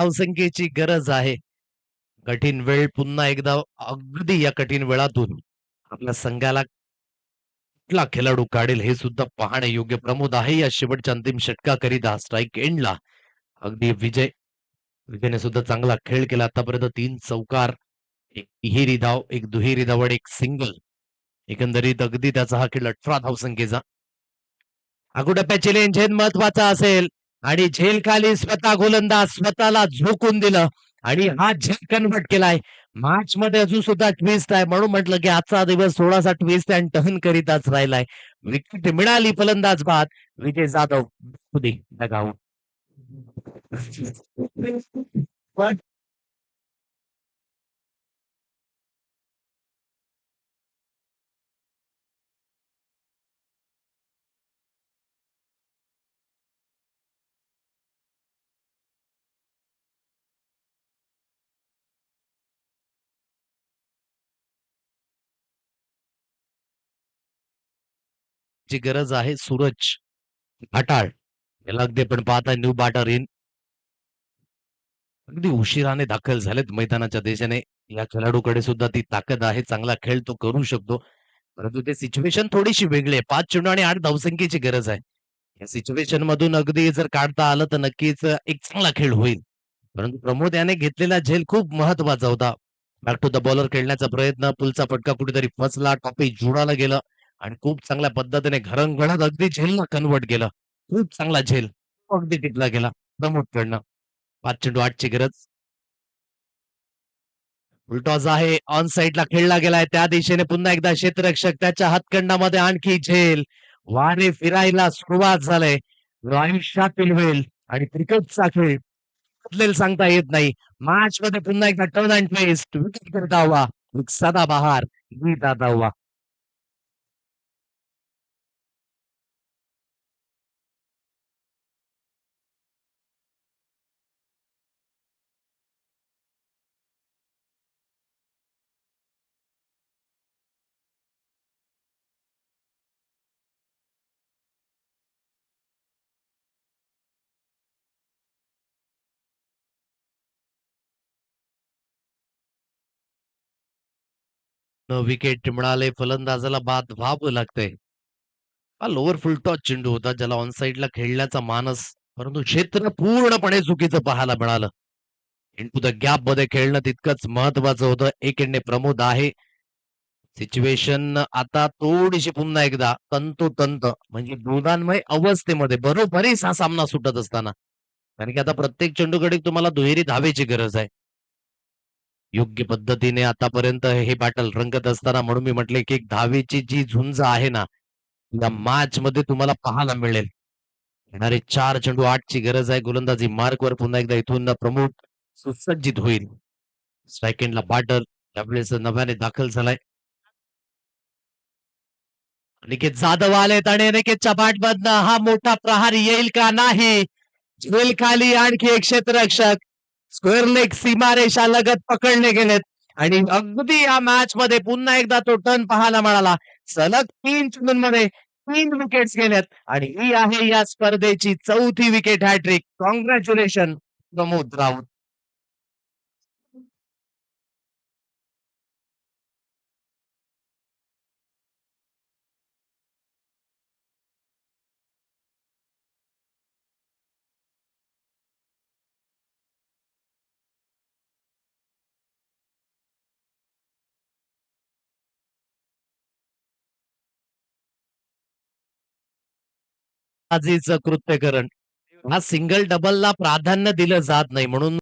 धावसंख्येची गरज आहे. कठीण वेळ पुन्हा एकदा अगदी या कठीण वेळातून आपल्या संघाला कुठला खेळाडू काढेल हे सुद्धा पाहणे योग्य. प्रमोद आहे या शेवटच्या अंतिम षटकाकरिता स्ट्राइक एंडला. अगदी विजय विजयने सुद्धा चांगला खेळ केला आतापर्यंत तीन चौकार, एक तिहेरी धाव, एक दुहेरी धाव आणि एक सिंगल. एकंदरीत अगदी त्याचा हा खेळ 18 धावसंख्येचा. अगोटप्प्याची लेन झेल महत्त्वाचा असेल आणि झेल खाली स्वतः गोलंदाज स्वतःला झोकून दिलं आणि हा झेल कन्वर्ट केलाय. मॅच मध्ये अजून सुद्धा ट्विस्ट आहे म्हणून म्हटलं की आजचा दिवस थोडासा ट्विस्ट अँड टर्न करीताच राहिलाय. विकेट मिळाली फलंदाज बाद विजय जाधव खुदी डगआउट. पण ची गरज आहे सूरज घाटाळ. याला अगदी आपण पाहता न्यू बाटर इन. अगदी उशिराने दाखल झालेत मैदानाच्या देशाने. या खेळाडूकडे सुद्धा ती ताकद आहे चांगला खेळ तो करू शकतो. परंतु ते सिच्युएशन थोडीशी वेगळी आहे. पाच चेंडू आणि आठ धावसंख्येची गरज आहे. या सिच्युएशन मधून अगदी जर काढता आलं तर नक्कीच एक चांगला खेळ होईल. परंतु प्रमोद याने घेतलेला झेल खूप महत्त्वाचा होता. बॅक टू द बॉलर खेळण्याचा प्रयत्न. पुलचा फटका कुठेतरी फसला. टॉपी जुडाला गेलं. आणि खूप चांगल्या पद्धतीने घरंगळत अगदी झेलला कन्वर्ट केलं. खूप चांगला झेल अगदी टिकला गेला. प्रमोट करणं पाच चेंडू आठची गरज. उलटॉज आहे. ऑन साईडला खेळला गेलाय. त्या दिशेने पुन्हा एकदा क्षेत्ररक्षक त्याच्या हातखंडामध्ये आणखी झेल वारे फिरायला सुरुवात झालंय. आयुष्यातील होईल आणि क्रिकेटचा खेळ. बदलेल सांगता येत नाही. मॅच मध्ये पुन्हा एकदा टर्न अँड ट्विस्ट विकेट करता हुआ सदाबहार बहार. गीत आता विकेट मिळाले फलंदाजाला बाद व्हावं लागतंय. हा लोअर फुलटॉस चेंडू होता ज्याला ऑन साईडला खेळण्याचा मानस परंतु क्षेत्र पूर्णपणे चुकीचं पाहायला मिळालं. इंटू द गॅपमध्ये खेळणं तितकंच महत्वाचं होतं. एक एंडने प्रमोद आहे. सिच्युएशन आता थोडीशी पुन्हा एकदा तंतोतंत म्हणजे दोघांमय अवस्थेमध्ये बरोबरीच हा सामना सुटत असताना. कारण की आता प्रत्येक चेंडूकडे तुम्हाला दुहेरी धावेची गरज आहे. योग्य पद्धतीने आतापर्यंत हे बॅटल रंगत असताना म्हणून मी म्हटले की एक धावेची जी झुंज आहे ना या मॅच मध्ये तुम्हाला पाहायला मिळेल. येणारे चार चेंडू आठची गरज आहे. गोलंदाजी मार्कवर पुन्हा एकदा इथून प्रमुख सुसज्जित होईल. स्ट्रायकेंडला बॅटर त्यावेळेस नव्याने दाखल झालाय. निकेत जाधव आलेत आणि अनिकेतच्या बॅटमधनं हा मोठा प्रहार येईल का नाही? झेल खाली आणखी एक क्षेत्ररक्षक. स्क्वेअर लेग सीमारेषा लगत पकडले गेलेत. आणि अगदी या मॅच मध्ये पुन्हा एकदा तो टर्न पाहायला मिळाला. सलग तीन चेंडूंमध्ये तीन विकेट्स गेल्यात आणि ही आहे या स्पर्धेची चौथी wicket hat-trick congratulation Pramod Raut. कृत्यकरण हा सिंगल डबलला प्राधान्य दिलं जात नाही. म्हणून